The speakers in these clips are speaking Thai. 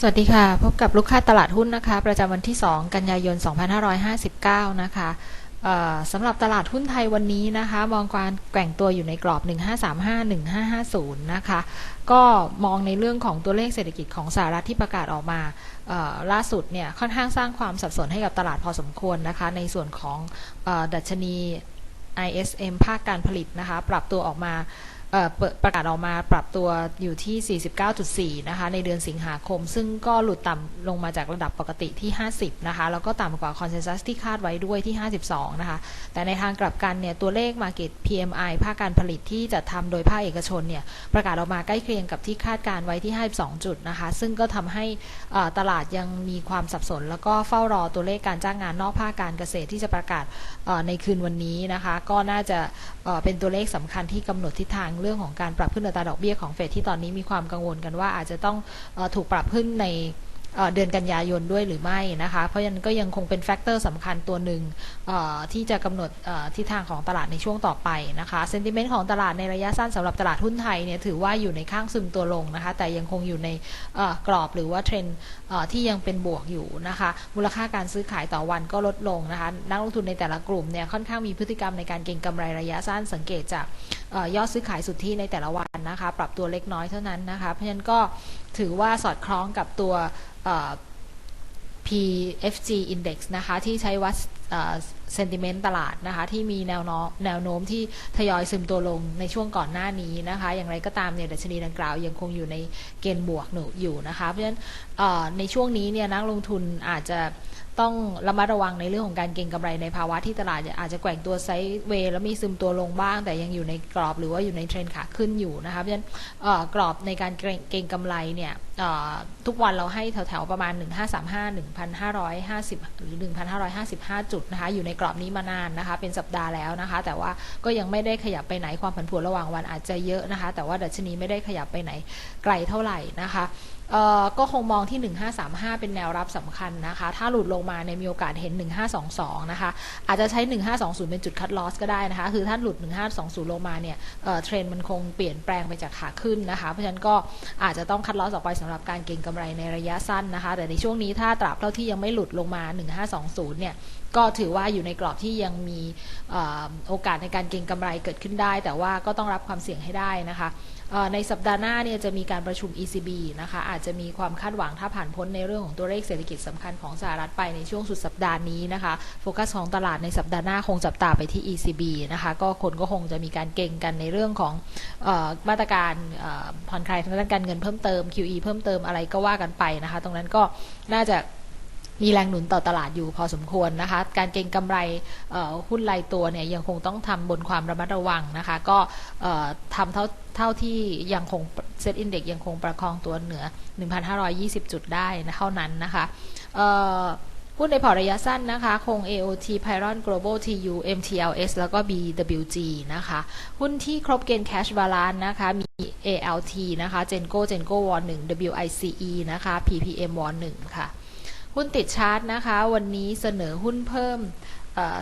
สวัสดีค่ะ พบกับลูกค้าตลาดหุ้นนะคะ ประจำวันที่ 2 กันยายน 2559 นะคะเอ่อสำหรับตลาดหุ้นไทยวันนี้นะคะ มองการแกว่งตัวอยู่ในกรอบ 1535-1550 นะคะ ก็มองในเรื่องของตัวเลขเศรษฐกิจของสหรัฐที่ประกาศออกมาล่าสุดเนี่ยค่อนข้างสร้างความสับสนให้กับตลาดพอสมควรนะคะ ในส่วนของอดัชนี ISM ภาคการผลิตนะคะ ปรับตัวออกมา ประกาศออกมาปรับตัวอยู่ที่ 49.4 นะคะ ในเดือนสิงหาคม ซึ่งก็หลุดต่ำลงมาจากระดับปกติที่ 50 นะคะ แล้วก็ต่ำกว่าคอนเซนแซสที่คาดไว้ด้วยที่ 52 นะคะ แต่ในทางกลับกันเนี่ย ตัวเลข Market PMI ภาคการผลิตที่จะทำโดยภาคเอกชนเนี่ย ประกาศออกมาใกล้เคียงกับที่คาดการไว้ที่ 52 จุดนะคะ ซึ่งก็ทำให้ตลาดยังมีความสับสน แล้วก็เฝ้ารอตัวเลขการจ้างงานนอกภาคการเกษตรที่จะประกาศในคืนวันนี้นะคะ ก็น่าจะเอ่อเป็นตัวเลขสำคัญที่กำหนดทิศทางเรื่องของการปรับขึ้นอัตราดอกเบี้ยของเฟดที่ตอนนี้มีความกังวลกันว่าอาจจะต้องถูกปรับขึ้นใน เดือนกันยายนด้วยหรือไม่นะคะ เพราะฉะนั้นก็ยังคงเป็นแฟกเตอร์สำคัญตัวหนึ่งที่จะกำหนดเอ่ทิศทางของตลาดในช่วงต่อไปนะคะเซนติเมนต์ของตลาดในระยะสั้นสำหรับตลาดหุ้นไทยเนี่ยถือว่าอยู่ในข้างซึมตัวลงนะคะ แต่ยังคงอยู่ในกรอบหรือว่าเทรนที่ยังเป็นบวกอยู่นะคะ มูลค่าการซื้อขายต่อวันก็ลดลงนะคะ นักลงทุนในแต่ละกลุ่มเนี่ยค่อนข้างมีพฤติกรรมในการเก็งกำไรระยะสั้นสังเกตจากอยอดซื้อขายสุทธิในแต่ละวัน นะคะ ปรับตัวเล็กน้อยเท่านั้นนะคะ เพราะฉะนั้นก็ถือว่าสอดคล้องกับตัว PFG Index นะคะ ที่ใช้วัด เซนติเมนต์ตลาดนะคะที่มีแนวโน้มแนวโน้มที่ทยอยซึมตัวลงในช่วงก่อนหน้านี้นะคะ อย่างไรก็ตามเนี่ยดัชนีดังกล่าวยังคงอยู่ในเกณฑ์บวกหนูอยู่นะคะ เพราะฉะนั้นในช่วงนี้เนี่ยนักลงทุนอาจจะต้องระมัดระวังในเรื่องของการเก็งกำไรในภาวะที่ตลาดอาจจะแกว่งตัวไซด์เวย์แล้วมีซึมตัวลงบ้าง แต่ยังอยู่ในกรอบหรือว่าอยู่ในเทรนขาขึ้นอยู่นะคะเพราะฉะนั้นกรอบในการเก็งก็งกำไรเนี่ยทุกวันเราให้แถวๆประมาณ 1535 1,550 หรือ 1,555 จุดนะคะอยู่ในกรอบนี้มานานนะคะ เป็นสัปดาห์แล้วนะคะ แต่ว่าก็ยังไม่ได้ขยับไปไหนความผันผวนระหว่างวันอาจจะเยอะนะคะ แต่ว่าดัชนีไม่ได้ขยับไปไหนไกลเท่าไหร่นะคะก็คงมองที่ 1535 เป็นแนวรับสำคัญนะคะ ถ้าหลุดลงมาในยมีโอกาสเห็น 1522 นะคะ อาจจะใช้ 1520 เป็นจุดคัดลอสก็ได้นะคะ คือถ้าหลุด 1520 ลงมาเนี่ยเเทรนด์มันคงเปลี่ยนแปลงไปจากขาขึ้นนะคะ เพราะฉะนั้นก็อาจจะต้องคัดลอสออกไปสำหรับการเก็งกำไรในระยะสั้นนะคะ แต่ในช่วงนี้ถ้าตราบเท่าที่ยังไม่หลุดลงมา 1520 เนี่ยก็ถือว่าอยู่ในกรอบที่ยังมีออโอกาสในการเก็งกำไรเกิดขึ้นได้ แต่ว่าก็ต้องรับความเสี่ยงให้ได้นะคะในสัปดาห์หน้าเนี่ยจะมีการประชุม ECB นะคะอาจจะมีความคาดหวังถ้าผ่านพ้นในเรื่องของตัวเลขเศรษฐกิจสำคัญของสหรัฐไปในช่วงสุดสัปดาห์นี้นะคะ โฟกัสของตลาดในสัปดาห์หน้าคงจับตาไปที่ ECB นะคะ ก็คนก็คงจะมีการเก่งกันในเรื่องของออมาตรการผ่อนคลายทางด้านการเงินเพิ่มเติม QE เพิ่มเติมอะไรก็ว่ากันไปนะคะ ตรงนั้นก็น่าจะ มีแรงหนุนต่อตลาดอยู่พอสมควรนะคะ การเก็งกำไรหุ้นรายตัวเนี่ยยังคงต้องทำบนความระมัดระวังนะคะ ก็ทำเท่าเท่าที่ยังคงเซตอินเด็กยังคงประคองตัวเหนือ 1,520 จุดได้นะเท่านั้นนะคะหุ้นในพอร์ตระยะสั้นนะคะ คง AOT Pyron Global TU MTLS แล้วก็ BWG นะคะ หุ้นที่ครบเกณฑ์ Cash Balance นะคะ มี ALT นะคะ Genco Genco Won 1 WICE นะคะ PPM Won 1ค่ะ หุ้นติดชาร์ตนะคะ วันนี้เสนอหุ้นเพิ่ม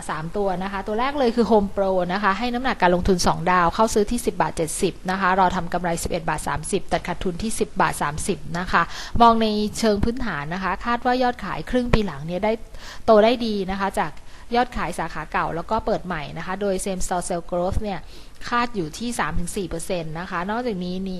สามตัวนะคะ ตัวแรกเลยคือ Home Pro นะคะ ให้น้ำหนักการลงทุน 2 ดาว เข้าซื้อที่ 10 บาท 70 นะคะ รอทำกำไร 11 บาท 30 ตัดขาดทุนที่ 10 บาท 30 นะคะ มองในเชิงพื้นฐานนะคะ คาดว่ายอดขายครึ่งปีหลังเนี่ยได้โตได้ดีนะคะ จากยอดขายสาขาเก่าแล้วก็เปิดใหม่นะคะ โดย Same Store Sales Growth เนี่ย คาดอยู่ที่ 3-4%นะคะ นอกจากนี้นี่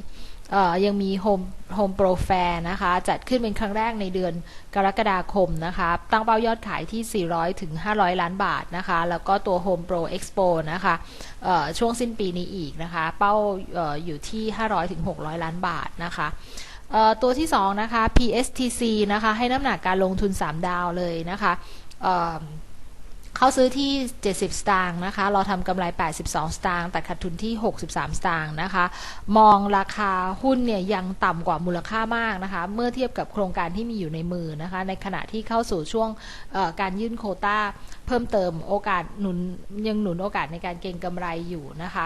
ยังมี Home Home Pro Fair นะคะ จัดขึ้นเป็นครั้งแรกในเดือนกรกฎาคมนะคะ ตั้งเป้ายอดขายที่ 400 ถึง 500 ล้านบาทนะคะ แล้วก็ตัว Home Pro Expo นะคะช่วงสิ้นปีนี้อีกนะคะ เป้าออยู่ที่ 500 ถึง 600 ล้านบาทนะคะตัวที่ 2 นะคะ PSTC นะคะ ให้น้ำหนักการลงทุน 3 ดาวเลยนะคะ เขาซื้อที่ 70 สตางค์นะคะ เราทำกำไร 82 สตางค์แต่ขาดทุนที่ 63 สตางค์นะคะ มองราคาหุ้นเนี่ยยังต่ำกว่ามูลค่ามากนะคะ เมื่อเทียบกับโครงการที่มีอยู่ในมือนะคะ ในขณะที่เข้าสู่ช่วงการยื่นโคต้า เพิ่มเติมโอกาสหนุนยังหนุนโอกาสในการเก็งกำไรอยู่นะคะ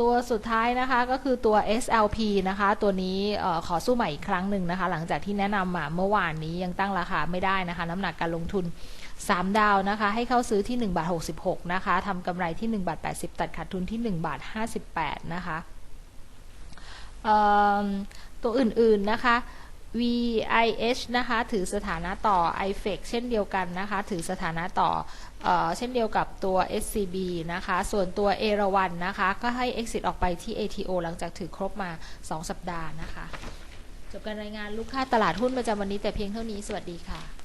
ตัวสุดท้ายนะคะก็คือตัว SLP นะคะ ตัวนี้ขอสู้ใหม่อีกครั้งหนึ่งนะคะ หลังจากที่แนะนำมาเมื่อวานนี้ยังตั้งราคาไม่ได้นะคะ น้ำหนักการลงทุน 3 ดาวนะคะ ให้เข้าซื้อที่ 1 บาท 66 นะคะทำกำไรที่ 1 บาท 80 ตัดขาดทุนที่ 1 บาท 58 นะคะตัวอื่นๆนะคะ VIH นะคะ ถือสถานะต่อ IFEX เช่นเดียวกันนะคะ ถือสถานะต่อเอเช่นเดียวกับตัว SCB นะคะ ส่วนตัวเอราวันนะคะ ก็ให้ exit ออกไปที่ ATO หลังจากถือครบมา 2 สัปดาห์นะคะ จบการรายงานลูกค้าตลาดหุ้นประจำวันนี้แต่เพียงเท่านี้ สวัสดีค่ะ